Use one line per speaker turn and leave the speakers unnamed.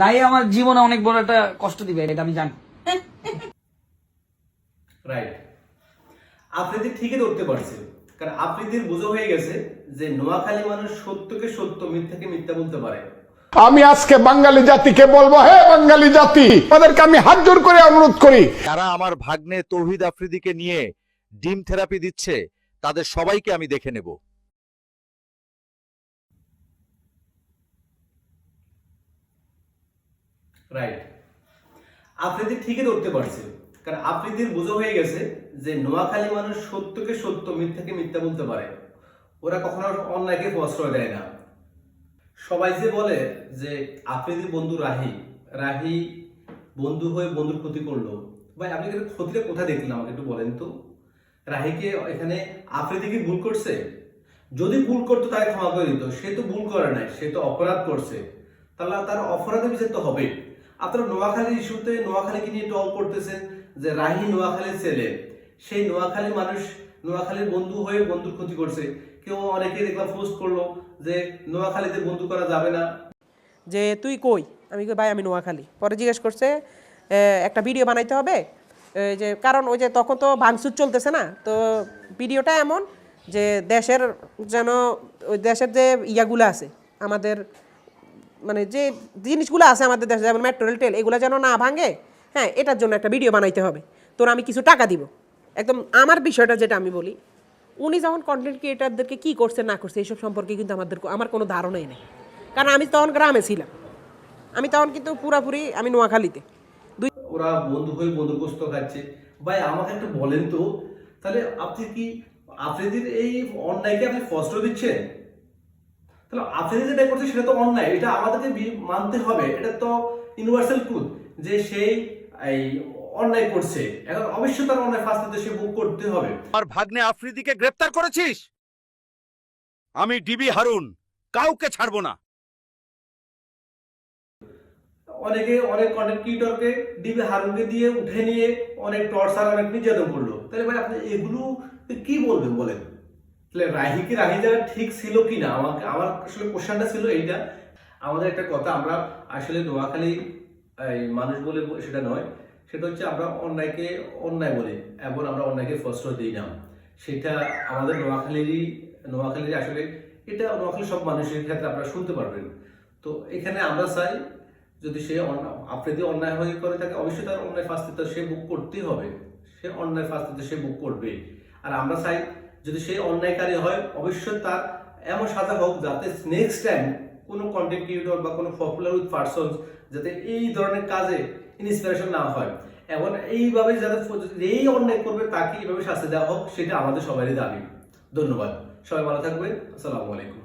রাই আমার জীবনে অনেক বড় একটা কষ্ট দিবে এটা আমি জানি।
রাইট আফ্রিদি ঠিকই ধরতে পারছে কারণ আফ্রিদির বোঝা হয়ে গেছে যে নোয়াখালী মানুষ সত্যকে সত্য মিথ্যাকে মিথ্যা বলতে পারে।
আমি আজকে বাঙালি জাতিকে বলব হে বাঙালি জাতি তাদেরকে আমি হাত জোর করে অনুরোধ করি।
যারা আমার ভাগ্নে তৌহিদ আফ্রিদিকে নিয়ে ডিম থেরাপি দিচ্ছে তাদের সবাইকে আমি দেখে নেব।
রাইট আফ্রিদি ঠিকই ধরতে পারছে। কারণ আফ্রিদির বোঝা হয়ে গেছে যে নোয়াখালী মানুষ সত্যকে সত্য, মিথ্যাকে মিথ্যা বলতে পারে। ওরা কখনো অন্যায়কে প্রশ্রয় দেয় না। সবাই যে বলে যে আফ্রিদির বন্ধু রাহি রাহি বন্ধু হয়ে বন্ধুর ক্ষতি করল। ভাই, আপনি ক্ষতিটা কোথায় দেখলেন আমাকে একটু বলেন তো? রাহিকে এখানে আফ্রিদি কি ভুল করছে? যদি ভুল করতো তাকে ক্ষমা করে দিত। সে তো ভুল করে নাই, সে তো অপরাধ করছে। তাহলে তার অপরাধের বিচার তো হবে আপনারা নোয়াখালীর ইস্যুতে নোয়াখালীকে নিয়ে টল করতেছেন যে রাহি নোয়াখালীর ছেলে। সেই নোয়াখালী মানুষ, নোয়াখালীর বন্ধু হয়ে বন্ধুর ক্ষতি করছে। কেউ অনেকে দেখলাম পোস্ট করল যে নোয়াখালীতে বন্ধু করা যাবে না।
যে তুই কই? আমি ভাই, আমি নোয়াখালী। পরে জিজ্ঞেস করছে একটা ভিডিও বানাইতে হবে। যে, কারণ ওই যে তখন তো ভাঙচুর চলতেছে না, তো ভিডিওটা এমন যে দেশের যেন, ওই দেশের যে ইয়াগুলো আছে, আমাদের মানে যে জিনিসগুলো আছে আমাদের দেশে, যেমন মেট্রো রেল টেল এগুলো যেন না ভাঙে হ্যাঁ এটার জন্য একটা ভিডিও বানাইতে হবে। তোর আমি কিছু টাকা দিব। একদম আমার বিষয়টা যেটা আমি বলি, উনি যখন কন্টেন্ট ক্রিয়েটারদেরকে কী করছে, না করছে, এইসব সম্পর্কে কিন্তু আমাদের আমার কোনো ধারণাই নেই। কারণ আমি তখন গ্রামে ছিলাম। আমি তখন কিন্তু পুরাপুরি, আমি নোয়াখালীতে। দুই
ওরা বন্ধু হয়ে বন্ধুগ্রস্ত খাচ্ছে। ভাই, আমাকে একটু বলেন তো, তাহলে আপনি কি আফ্রিদির এই অন্যায়কে আপনি ফস্ট দিচ্ছেন? তাহলে আফ্রিদি যেটা করছে সেটা তো অন্যায় এটা আমাদেরকে মানতে হবে এটা তো ইউনিভার্সাল ট্রুথ যে সেই এই অন্যায় করছে। এখন অবশ্যই তার অন্যায় ফাঁসিতে সে বুক করতে হবে।
আমার ভাগ্নে আফ্রিদিকে গ্রেপ্তার করেছিস? আমি ডিবি হারুন কাউকে ছাড়বো না।
অনেকে অনেক কন্টেন্ট ক্রিয়েটরকে ডিবি হারুনকে দিয়ে উঠে নিয়ে অনেক টর্চার অনেক নির্যাতন করল। তাহলে ভাই আপনি এগুলো কি বলবেন বলেন? তাহলে রাহি কি রাহি যাওয়া ঠিক ছিল কি না আমাকে আমার আসলে কোশ্চেনটা ছিল এইটা। আমাদের একটা কথা, আমরা আসলে নোয়াখালী মানুষ বলে সেটা নয়। সেটা হচ্ছে আমরা অন্যায়কে অন্যায় বলি, এবং আমরা অন্যায়কে ফস্ট দিই না। সেটা আমাদের নোয়াখালীরই নোয়াখালীর আসলে এটা নোয়াখালী সব মানুষের ক্ষেত্রে আপনারা শুনতে পারবেন। তো এখানে আমরা চাই, যদি সে অন্য- আফ্রিদি অন্যায় হয়ে করে থাকে, অবশ্যই তার অন্যায় ফাস্তিত্ব সে বুক করতেই হবে। সে অন্যায় ফাস্তিত্ব সে বুক করবে আর আমরা চাই যদি সে অন্যায়কারী হয়, অবশ্যই তার এমন সাজা হোক যাতে নেক্সট টাইম কোনো কন্টেন্ট ক্রিয়েটর বা কোনো পপুলার উইথ পার্সন যাতে এই ধরনের কাজে ইন্সপিরেশন না হয়। এবং এইভাবে যাতে এই অন্যায় করবে, তাকে এইভাবে শাস্তি দেওয়া হোক, সেটা আমাদের সবারই দাবি। ধন্যবাদ। সবাই ভালো থাকবে আসসালামু আলাইকুম।